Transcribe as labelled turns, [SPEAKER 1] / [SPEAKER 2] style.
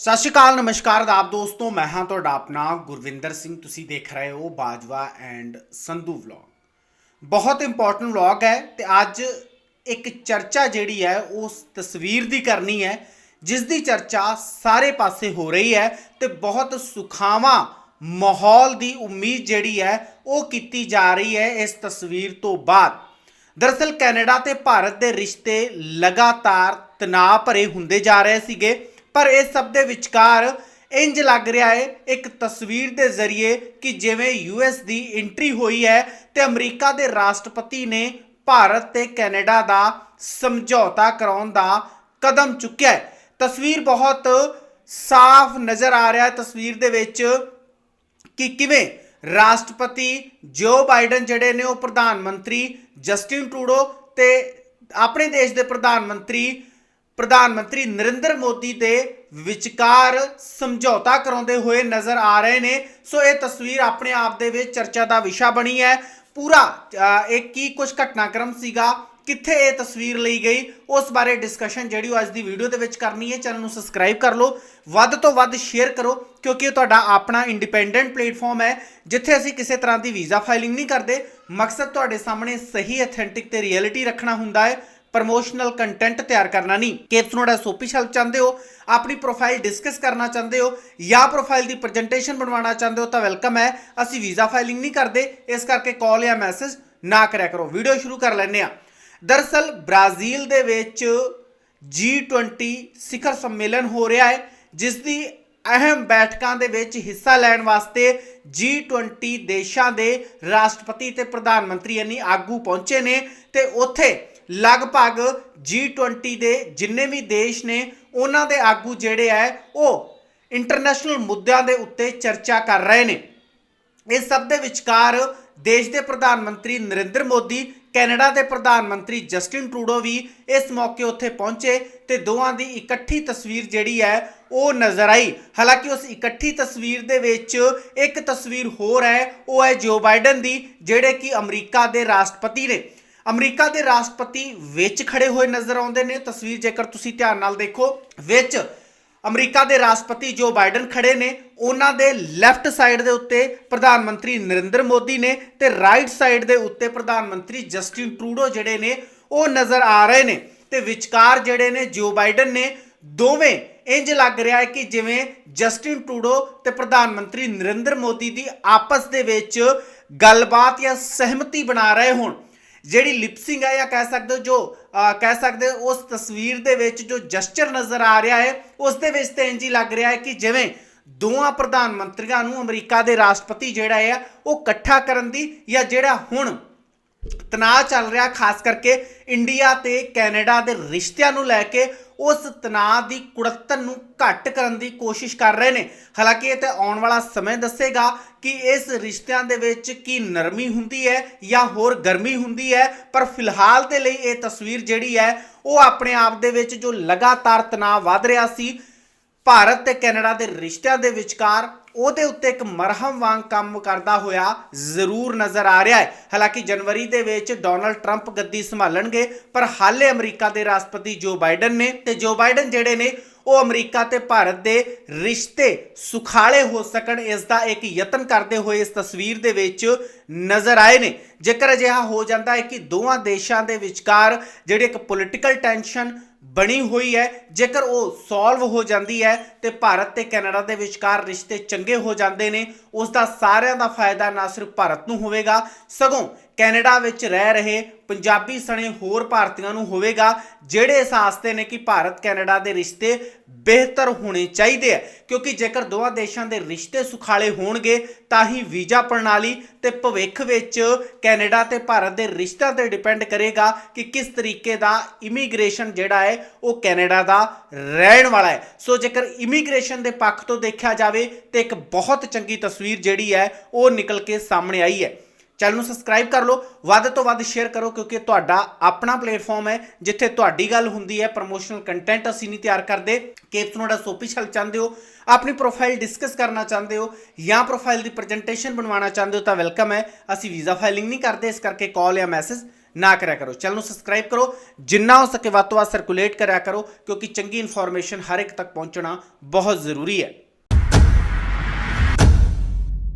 [SPEAKER 1] ਸਤਿ ਸ਼੍ਰੀ ਅਕਾਲ, ਨਮਸਕਾਰ ਆਪ ਦੋਸਤੋ, ਮੈਂ ਹਾਂ ਤੁਹਾਡਾ ਆਪਣਾ ਗੁਰਵਿੰਦਰ ਸਿੰਘ। ਤੁਸੀਂ ਦੇਖ ਰਹੇ ਹੋ ਬਾਜਵਾ ਐਂਡ ਸੰਧੂ ਵਲੌਗ। ਬਹੁਤ ਇੰਪੋਰਟੈਂਟ ਵਲੌਗ ਹੈ ਤੇ ਅੱਜ ਇੱਕ ਚਰਚਾ ਜਿਹੜੀ ਹੈ, ਉਸ ਤਸਵੀਰ ਦੀ ਕਰਨੀ ਹੈ, ਜਿਸ ਦੀ ਚਰਚਾ ਸਾਰੇ ਪਾਸੇ ਹੋ ਰਹੀ ਹੈ ਤੇ ਬਹੁਤ ਸੁਖਾਵਾਂ ਮਾਹੌਲ ਦੀ ਉਮੀਦ ਜਿਹੜੀ ਹੈ, ਉਹ ਕੀਤੀ ਜਾ ਰਹੀ ਹੈ ਇਸ ਤਸਵੀਰ ਤੋਂ ਬਾਅਦ। ਦਰਅਸਲ ਕੈਨੇਡਾ ਤੇ ਭਾਰਤ ਦੇ ਰਿਸ਼ਤੇ ਲਗਾਤਾਰ ਤਣਾਅ ਭਰੇ ਹੁੰਦੇ ਜਾ ਰਹੇ ਸੀਗੇ। ਪਰ ਇਹ ਸਭ ਦੇ ਵਿਚਕਾਰ ਇੰਜ ਲੱਗ ਰਿਹਾ ਹੈ, ਇੱਕ ਤਸਵੀਰ ਦੇ ਜ਼ਰੀਏ ਕਿ ਜਿਵੇਂ ਯੂਐਸ ਦੀ ਐਂਟਰੀ ਹੋਈ ਹੈ ਤੇ ਅਮਰੀਕਾ ਦੇ ਰਾਸ਼ਟਰਪਤੀ ਨੇ ਭਾਰਤ ਤੇ ਕੈਨੇਡਾ ਦਾ ਸਮਝੌਤਾ ਕਰਾਉਣ ਦਾ ਕਦਮ ਚੁੱਕਿਆ ਹੈ। ਤਸਵੀਰ ਬਹੁਤ ਸਾਫ਼ ਨਜ਼ਰ ਆ ਰਿਹਾ ਹੈ ਤਸਵੀਰ ਦੇ ਵਿੱਚ ਕਿ ਕਿਵੇਂ ਰਾਸ਼ਟਰਪਤੀ ਜੋ ਬਾਈਡਨ ਜਿਹੜੇ ਨੇ ਉਹ ਪ੍ਰਧਾਨ ਮੰਤਰੀ ਜਸਟਿਨ ਟਰੂਡੋ ਤੇ ਆਪਣੇ ਦੇਸ਼ ਦੇ ਪ੍ਰਧਾਨ ਮੰਤਰੀ ਪ੍ਰਧਾਨ ਮੰਤਰੀ ਨਰਿੰਦਰ ਮੋਦੀ ਦੇ ਵਿਚਕਾਰ ਸਮਝੌਤਾ ਕਰਾਉਂਦੇ ਹੋਏ ਨਜ਼ਰ ਆ ਰਹੇ ਨੇ। ਸੋ ਇਹ ਤਸਵੀਰ ਆਪਣੇ ਆਪ ਦੇ ਵਿੱਚ ਚਰਚਾ ਦਾ ਵਿਸ਼ਾ ਬਣੀ ਹੈ। ਪੂਰਾ ਇਹ ਕੀ ਕੁਝ ਘਟਨਾਕ੍ਰਮ ਸੀਗਾ, ਕਿੱਥੇ ਇਹ ਤਸਵੀਰ ਲਈ ਗਈ, ਉਸ ਬਾਰੇ ਡਿਸਕਸ਼ਨ ਜਿਹੜੀ ਉਹ ਅੱਜ ਦੀ ਵੀਡੀਓ ਦੇ ਵਿੱਚ ਕਰਨੀ ਹੈ। ਚੈਨਲ ਨੂੰ ਸਬਸਕ੍ਰਾਈਬ ਕਰ ਲਓ। ਵੱਧ ਤੋਂ ਵੱਧ ਸ਼ੇਅਰ ਕਰੋ, ਕਿਉਂਕਿ ਇਹ ਤੁਹਾਡਾ ਆਪਣਾ ਇੰਡੀਪੈਂਡੈਂਟ ਪਲੇਟਫਾਰਮ ਹੈ, ਜਿੱਥੇ ਅਸੀਂ ਕਿਸੇ ਤਰ੍ਹਾਂ ਦੀ ਵੀਜ਼ਾ ਫਾਈਲਿੰਗ ਨਹੀਂ ਕਰਦੇ। ਮਕਸਦ ਤੁਹਾਡੇ ਸਾਹਮਣੇ ਸਹੀ ਅਥੈਂਟਿਕ ਤੇ ਰਿਐਲਿਟੀ ਰੱਖਣਾ ਹੁੰਦਾ ਹੈ। ਪ੍ਰਮੋਸ਼ਨਲ ਕੰਟੈਂਟ ਤਿਆਰ ਕਰਨਾ ਨਹੀਂ। ਕਿ ਤੁਸੀਂ ਤੁਹਾਡਾ ਸੋਪੀ ਹੈਲਪ ਚਾਹੁੰਦੇ ਹੋ, ਆਪਣੀ ਪ੍ਰੋਫਾਈਲ ਡਿਸਕਸ ਕਰਨਾ ਚਾਹੁੰਦੇ ਹੋ ਜਾਂ ਪ੍ਰੋਫਾਈਲ ਦੀ ਪ੍ਰੈਜੈਂਟੇਸ਼ਨ ਬਣਵਾਉਣਾ ਚਾਹੁੰਦੇ ਹੋ ਤਾਂ ਵੈਲਕਮ ਹੈ। ਅਸੀਂ ਵੀਜ਼ਾ ਫਾਈਲਿੰਗ ਨਹੀਂ ਕਰਦੇ, ਇਸ ਕਰਕੇ ਕਾਲ ਜਾਂ ਮੈਸੇਜ ਨਾ ਕਰਿਆ ਕਰੋ। ਵੀਡੀਓ ਸ਼ੁਰੂ ਕਰ ਲੈਂਦੇ ਆ ਦਰਅਸਲ ਬ੍ਰਾਜ਼ੀਲ ਦੇ ਵਿੱਚ G20 ਸਿਖਰ ਸੰਮੇਲਨ ਹੋ ਰਿਹਾ ਹੈ, ਜਿਸ ਦੀ ਅਹਿਮ ਬੈਠਕਾਂ ਦੇ ਵਿੱਚ ਹਿੱਸਾ ਲੈਣ ਵਾਸਤੇ G20 ਦੇਸ਼ਾਂ ਦੇ ਰਾਸ਼ਟਰਪਤੀ ਤੇ ਪ੍ਰਧਾਨ ਮੰਤਰੀ ਯਾਨੀ ਆਗੂ ਪਹੁੰਚੇ ਨੇ ਤੇ ਉੱਥੇ ਲਗਭਗ G20 ਦੇ ਜਿੰਨੇ ਵੀ ਦੇਸ਼ ਨੇ, ਉਹਨਾਂ ਦੇ ਆਗੂ ਜਿਹੜੇ ਆ ਉਹ ਇੰਟਰਨੈਸ਼ਨਲ ਮੁੱਦਿਆਂ ਦੇ ਉੱਤੇ ਚਰਚਾ ਕਰ ਰਹੇ ਨੇ। ਇਸ ਸਭ ਦੇ ਵਿਚਕਾਰ ਦੇਸ਼ ਦੇ ਪ੍ਰਧਾਨ ਮੰਤਰੀ ਨਰਿੰਦਰ ਮੋਦੀ, ਕੈਨੇਡਾ ਦੇ ਪ੍ਰਧਾਨ ਮੰਤਰੀ ਜਸਟਿਨ ਟਰੂਡੋ ਵੀ ਇਸ ਮੌਕੇ ਉੱਥੇ ਪਹੁੰਚੇ ਤੇ ਦੋਵਾਂ ਦੀ ਇਕੱਠੀ ਤਸਵੀਰ ਜਿਹੜੀ ਹੈ ਉਹ ਨਜ਼ਰ ਆਈ। ਹਾਲਾਂਕਿ ਉਸ ਇਕੱਠੀ ਤਸਵੀਰ ਦੇ ਵਿੱਚ ਇੱਕ ਤਸਵੀਰ ਹੋਰ ਹੈ ਉਹ ਹੈ ਜੋ ਬਾਈਡਨ ਦੀ, ਜਿਹੜੇ ਕਿ ਅਮਰੀਕਾ ਦੇ ਰਾਸ਼ਟਰਪਤੀ ਨੇ। ਅਮਰੀਕਾ ਦੇ ਰਾਸ਼ਟਰਪਤੀ ਵਿੱਚ ਖੜੇ ਹੋਏ ਨਜ਼ਰ ਆਉਂਦੇ ਨੇ। ਤਸਵੀਰ ਜੇਕਰ ਤੁਸੀਂ ਧਿਆਨ ਨਾਲ ਦੇਖੋ, ਵਿੱਚ ਅਮਰੀਕਾ ਦੇ ਰਾਸ਼ਟਰਪਤੀ ਜੋ ਬਾਈਡਨ ਖੜੇ ਨੇ, ਉਹਨਾਂ ਦੇ ਲੈਫਟ ਸਾਈਡ ਦੇ ਉੱਤੇ ਪ੍ਰਧਾਨ ਮੰਤਰੀ ਨਰਿੰਦਰ ਮੋਦੀ ਨੇ ਤੇ ਰਾਈਟ ਸਾਈਡ ਦੇ ਉੱਤੇ ਪ੍ਰਧਾਨ ਮੰਤਰੀ ਜਸਟਿਨ ਟਰੂਡੋ ਜਿਹੜੇ ਨੇ, ਉਹ ਨਜ਼ਰ ਆ ਰਹੇ ਨੇ। ਤੇ ਵਿਚਕਾਰ ਜਿਹੜੇ ਨੇ ਜੋ ਬਾਈਡਨ ਨੇ, ਦੋਵੇਂ ਇੰਜ ਲੱਗ ਰਿਹਾ ਹੈ ਕਿ ਜਿਵੇਂ ਜਸਟਿਨ ਟਰੂਡੋ ਤੇ ਪ੍ਰਧਾਨ ਮੰਤਰੀ ਨਰਿੰਦਰ ਮੋਦੀ ਦੀ ਆਪਸ ਦੇ ਵਿੱਚ ਗੱਲਬਾਤ ਜਾਂ ਸਹਿਮਤੀ ਬਣਾ ਰਹੇ ਹੋਣ। ਜਿਹੜੀ ਲਿਪਸਿੰਗ ਹੈ ਜਾਂ ਕਹਿ ਸਕਦੇ ਹੋ ਜੋ ਕਹਿ ਸਕਦੇ ਹੋ ਉਸ ਤਸਵੀਰ ਦੇ ਵਿੱਚ ਜੋ ਜਸਚਰ ਨਜ਼ਰ ਆ ਰਿਹਾ ਹੈ, ਉਸ ਦੇ ਵਿੱਚ ਤੇ ਇੰਜ ਹੀ ਲੱਗ ਰਿਹਾ ਹੈ ਕਿ ਜਿਵੇਂ ਦੋਵਾਂ ਪ੍ਰਧਾਨ ਮੰਤਰੀਆਂ ਨੂੰ ਅਮਰੀਕਾ ਦੇ ਰਾਸ਼ਟਰਪਤੀ ਜਿਹੜਾ ਹੈ, ਉਹ ਇਕੱਠਾ ਕਰਨ ਦੀ ਜਾਂ ਜਿਹੜਾ ਹੁਣ ਤਣਾਅ ਚੱਲ ਰਿਹਾ, ਖਾਸ ਕਰਕੇ ਇੰਡੀਆ ਤੇ ਕੈਨੇਡਾ ਦੇ ਰਿਸ਼ਤਿਆਂ ਨੂੰ ਲੈ ਕੇ ਉਸ ਤਣਾਅ ਦੀ ਕੁੜੱਤਨ ਨੂੰ ਘੱਟ ਕਰਨ ਦੀ ਕੋਸ਼ਿਸ਼ ਕਰ ਰਹੇ ਨੇ। ਹਾਲਾਂਕਿ ਇਹ ਤੇ ਆਉਣ ਵਾਲਾ ਸਮੇਂ ਦੱਸੇਗਾ ਕਿ ਇਸ ਰਿਸ਼ਤਿਆਂ ਦੇ ਵਿੱਚ ਕੀ ਨਰਮੀ ਹੁੰਦੀ ਹੈ ਜਾਂ ਹੋਰ ਗਰਮੀ ਹੁੰਦੀ ਹੈ, ਪਰ ਫਿਲਹਾਲ ਦੇ ਲਈ ਇਹ ਤਸਵੀਰ ਜਿਹੜੀ ਹੈ, ਉਹ ਆਪਣੇ ਆਪ ਦੇ ਵਿੱਚ ਜੋ ਲਗਾਤਾਰ ਤਣਾਅ ਵੱਧ ਰਿਹਾ ਸੀ, ਭਾਰਤ ਤੇ ਕੈਨੇਡਾ ਦੇ ਰਿਸ਼ਤਿਆਂ ਦੇ ਵਿਚਕਾਰ ਉਹਦੇ ਉੱਤੇ ਇੱਕ ਮਰਹਮ ਵਾਂਗ ਕੰਮ ਕਰਦਾ ਹੋਇਆ ਜ਼ਰੂਰ ਨਜ਼ਰ ਆ ਰਿਹਾ ਹੈ। ਹਾਲਾਂਕਿ ਜਨਵਰੀ ਦੇ ਵਿੱਚ ਡੋਨਲਡ ਟਰੰਪ ਗੱਦੀ ਸੰਭਾਲਣਗੇ, ਪਰ ਹਾਲੇ ਅਮਰੀਕਾ ਦੇ ਰਾਸ਼ਟਰਪਤੀ ਜੋ ਬਾਈਡਨ ਨੇ ਤੇ ਜੋ ਬਾਈਡਨ ਜਿਹੜੇ ਨੇ, ਉਹ ਅਮਰੀਕਾ ਤੇ ਭਾਰਤ ਦੇ ਰਿਸ਼ਤੇ ਸੁਖਾਲੇ ਹੋ ਸਕਣ, ਇਸ ਦਾ ਇੱਕ ਯਤਨ ਕਰਦੇ ਹੋਏ ਇਸ ਤਸਵੀਰ ਦੇ ਵਿੱਚ ਨਜ਼ਰ ਆਏ ਨੇ। ਜੇਕਰ ਅਜਿਹਾ ਹੋ ਜਾਂਦਾ ਹੈ ਕਿ ਦੋਵਾਂ ਦੇਸ਼ਾਂ ਦੇ ਵਿਚਕਾਰ ਜਿਹੜੀ ਇੱਕ ਪੋਲਿਟੀਕਲ ਟੈਂਸ਼ਨ ਬਣੀ ਹੋਈ ਹੈ। ਜੇਕਰ ਉਹ ਸੋਲਵ ਹੋ ਜਾਂਦੀ ਹੈ ਤੇ ਭਾਰਤ ਤੇ ਕੈਨੇਡਾ ਦੇ ਵਿਚਕਾਰ ਰਿਸ਼ਤੇ ਚੰਗੇ ਹੋ ਜਾਂਦੇ ਨੇ ਉਸ ਦਾ ਸਾਰਿਆਂ ਦਾ ਫਾਇਦਾ ਨਾ ਸਿਰਫ ਭਾਰਤ ਨੂੰ ਹੋਵੇਗਾ। ਸਗੋਂ ਕੈਨੇਡਾ ਵਿੱਚ ਰਹਿ ਰਹੇ ਪੰਜਾਬੀ ਸਣੇ ਹੋਰ ਭਾਰਤੀਆਂ ਨੂੰ ਹੋਵੇਗਾ, ਜਿਹੜੇ ਇਸ ਆਸਤੇ ਨੇ ਕਿ ਭਾਰਤ ਕੈਨੇਡਾ ਦੇ ਰਿਸ਼ਤੇ ਬਿਹਤਰ ਹੋਣੇ ਚਾਹੀਦੇ ਆ। ਕਿਉਂਕਿ ਜੇਕਰ ਦੋਵਾਂ ਦੇਸ਼ਾਂ ਦੇ ਰਿਸ਼ਤੇ ਸੁਖਾਲੇ ਹੋਣਗੇ, ਤਾਂ ਹੀ ਵੀਜ਼ਾ ਪ੍ਰਣਾਲੀ ਤੇ ਭਵਿੱਖ ਵਿੱਚ ਕੈਨੇਡਾ ਤੇ ਭਾਰਤ ਦੇ ਰਿਸ਼ਤਿਆਂ ਤੇ ਡਿਪੈਂਡ ਕਰੇਗਾ ਕਿ ਕਿਸ ਤਰੀਕੇ ਦਾ ਇਮੀਗ੍ਰੇਸ਼ਨ ਜਿਹੜਾ ਹੈ, ਉਹ ਕੈਨੇਡਾ ਦਾ ਰਹਿਣ ਵਾਲਾ ਹੈ। ਸੋ ਜੇਕਰ ਇਮੀਗ੍ਰੇਸ਼ਨ ਦੇ ਪੱਖ ਤੋਂ ਦੇਖਿਆ ਜਾਵੇ, ਤੇ ਇੱਕ ਬਹੁਤ ਚੰਗੀ ਤਸਵੀਰ ਜਿਹੜੀ ਹੈ, ਉਹ ਨਿਕਲ ਕੇ ਸਾਹਮਣੇ ਆਈ ਹੈ। ਚੈਨਲ ਨੂੰ ਸਬਸਕ੍ਰਾਈਬ ਕਰ ਲਓ, ਵੱਧ ਤੋਂ ਵੱਧ ਸ਼ੇਅਰ ਕਰੋ ਕਿਉਂਕਿ ਤੁਹਾਡਾ ਆਪਣਾ ਪਲੇਟਫਾਰਮ ਹੈ, ਜਿੱਥੇ ਤੁਹਾਡੀ ਗੱਲ ਹੁੰਦੀ ਹੈ ਪ੍ਰੋਮੋਸ਼ਨਲ ਕੰਟੈਂਟ ਅਸੀਂ ਨਹੀਂ ਤਿਆਰ ਕਰਦੇ। ਕੇਪਸ ਤੁਸੀਂ ਤੁਹਾਡਾ ਸੋਪੀ ਛਲ ਚਾਹੁੰਦੇ ਹੋ, ਆਪਣੀ ਪ੍ਰੋਫਾਈਲ ਡਿਸਕਸ ਕਰਨਾ ਚਾਹੁੰਦੇ ਹੋ ਜਾਂ ਪ੍ਰੋਫਾਈਲ ਦੀ ਪ੍ਰੈਜੈਂਟੇਸ਼ਨ ਬਣਵਾਉਣਾ ਚਾਹੁੰਦੇ ਹੋ ਤਾਂ ਵੈਲਕਮ ਹੈ। ਅਸੀਂ ਵੀਜ਼ਾ ਫਾਈਲਿੰਗ ਨਹੀਂ ਕਰਦੇ, ਇਸ ਕਰਕੇ ਕਾਲ ਜਾਂ ਮੈਸੇਜ ਨਾ ਕਰਿਆ ਕਰੋ। ਚੈਨਲ ਨੂੰ ਸਬਸਕ੍ਰਾਈਬ ਕਰੋ, ਜਿੰਨਾ ਹੋ ਸਕੇ ਵੱਧ ਤੋਂ ਵੱਧ ਸਰਕੂਲੇਟ ਕਰਿਆ ਕਰੋ, ਕਿਉਂਕਿ ਚੰਗੀ ਇਨਫੋਰਮੇਸ਼ਨ ਹਰ ਇੱਕ ਤੱਕ ਪਹੁੰਚਣਾ ਬਹੁਤ ਜ਼ਰੂਰੀ ਹੈ।